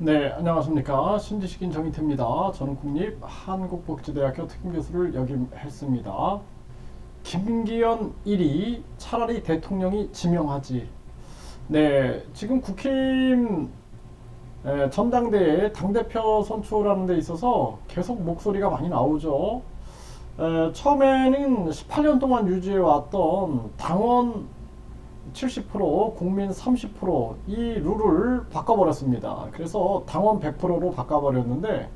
네, 안녕하십니까. 신지식인 정인태입니다. 저는 국립 한국복지대학교 특임교수를 역임했습니다. 김기현 1위 차라리 대통령이 지명하지. 네, 지금 국힘 에, 전당대회 당대표 선출하는 데 있어서 계속 목소리가 많이 나오죠. 에, 처음에는 18년 동안 유지해왔던 당원 70% 국민 30%이 룰을 바꿔버렸습니다. 그래서 당원 100%로 바꿔버렸는데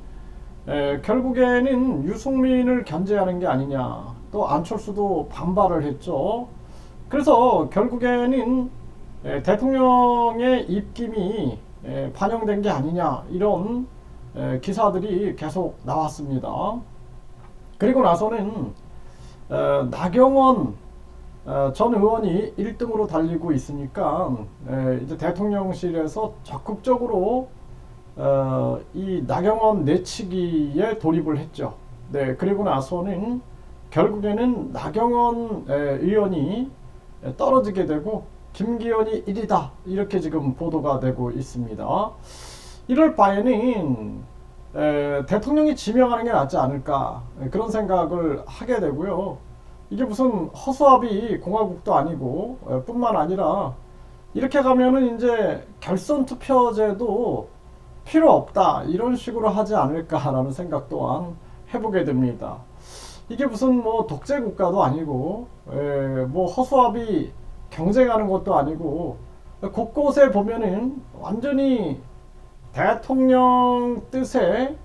에, 결국에는 유승민을 견제하는 게 아니냐. 또 안철수도 반발을 했죠. 그래서 결국에는 에, 대통령의 입김이 에, 반영된 게 아니냐 이런 에, 기사들이 계속 나왔습니다. 그리고 나서는 에, 나경원 어, 전 의원이 1등으로 달리고 있으니까 에, 이제 대통령실에서 적극적으로 어, 이 나경원 내치기에 돌입을 했죠. 네, 그리고 나서는 결국에는 나경원 에, 의원이 에, 떨어지게 되고 김기현이 1위다 이렇게 지금 보도가 되고 있습니다. 이럴 바에는 에, 대통령이 지명하는 게 낫지 않을까 에, 그런 생각을 하게 되고요. 이게 무슨 허수아비 공화국도 아니고 에, 뿐만 아니라 이렇게 가면은 이제 결선 투표제도 필요 없다 이런 식으로 하지 않을까라는 생각 또한 해보게 됩니다. 이게 무슨 뭐 독재 국가도 아니고 에, 뭐 허수아비 경쟁하는 것도 아니고 곳곳에 보면은 완전히 대통령 뜻에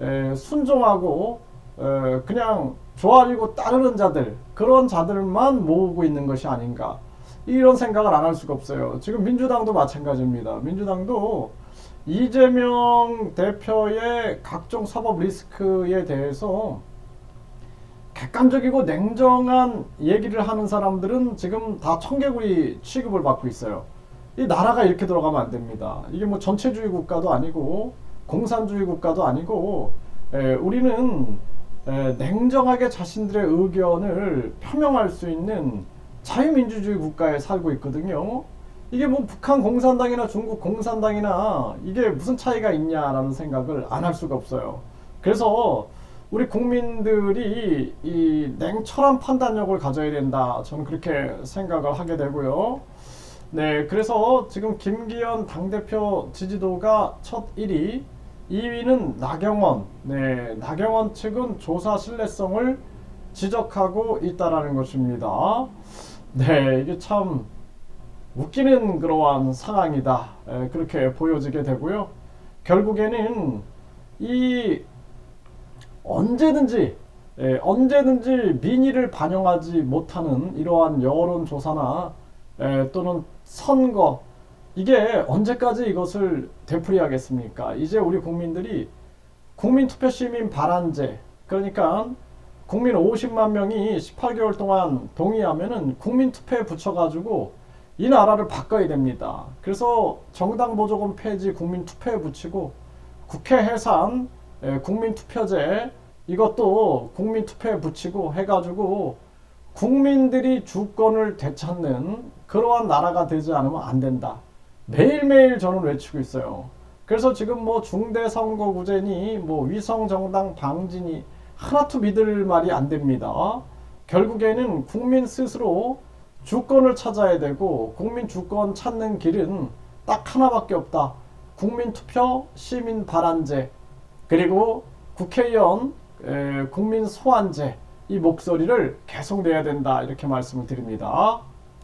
에, 순종하고 에, 그냥 좋아하고 따르는 자들 그런 자들만 모으고 있는 것이 아닌가 이런 생각을 안 할 수가 없어요. 지금 민주당도 마찬가지입니다. 민주당도 이재명 대표의 각종 사법 리스크에 대해서 객관적이고 냉정한 얘기를 하는 사람들은 지금 다 청개구리 취급을 받고 있어요. 이 나라가 이렇게 돌아가면 안 됩니다. 이게 뭐 전체주의 국가도 아니고 공산주의 국가도 아니고 에, 우리는 에, 냉정하게 자신들의 의견을 표명할 수 있는 자유민주주의 국가에 살고 있거든요. 이게 뭐 북한 공산당이나 중국 공산당이나 이게 무슨 차이가 있냐라는 생각을 안 할 수가 없어요. 그래서 우리 국민들이 이 냉철한 판단력을 가져야 된다. 저는 그렇게 생각을 하게 되고요. 네, 그래서 지금 김기현 당대표 지지도가 첫 1위, 2위는 나경원. 네, 나경원 측은 조사 신뢰성을 지적하고 있다라는 것입니다. 네, 이게 참 웃기는 그러한 상황이다. 에, 그렇게 보여지게 되고요. 결국에는 이 언제든지 예, 언제든지 민의를 반영하지 못하는 이러한 여론조사나 예, 또는 선거 이게 언제까지 이것을 되풀이하겠습니까? 이제 우리 국민들이 국민투표시민 발안제 그러니까 국민 50만 명이 18개월 동안 동의하면은 국민투표에 붙여가지고 이 나라를 바꿔야 됩니다. 그래서 정당 보조금 폐지 국민투표에 붙이고 국회 해산 예, 국민투표제 이것도 국민투표에 붙이고 해가지고 국민들이 주권을 되찾는 그러한 나라가 되지 않으면 안 된다. 매일매일 저는 외치고 있어요. 그래서 지금 뭐 중대선거구제니 뭐 위성정당 방지니 하나도 믿을 말이 안 됩니다. 결국에는 국민 스스로 주권을 찾아야 되고 국민 주권 찾는 길은 딱 하나밖에 없다. 국민 투표, 시민 발안제, 그리고 국회의원 에, 국민 소환제 이 목소리를 계속 내야 된다 이렇게 말씀을 드립니다.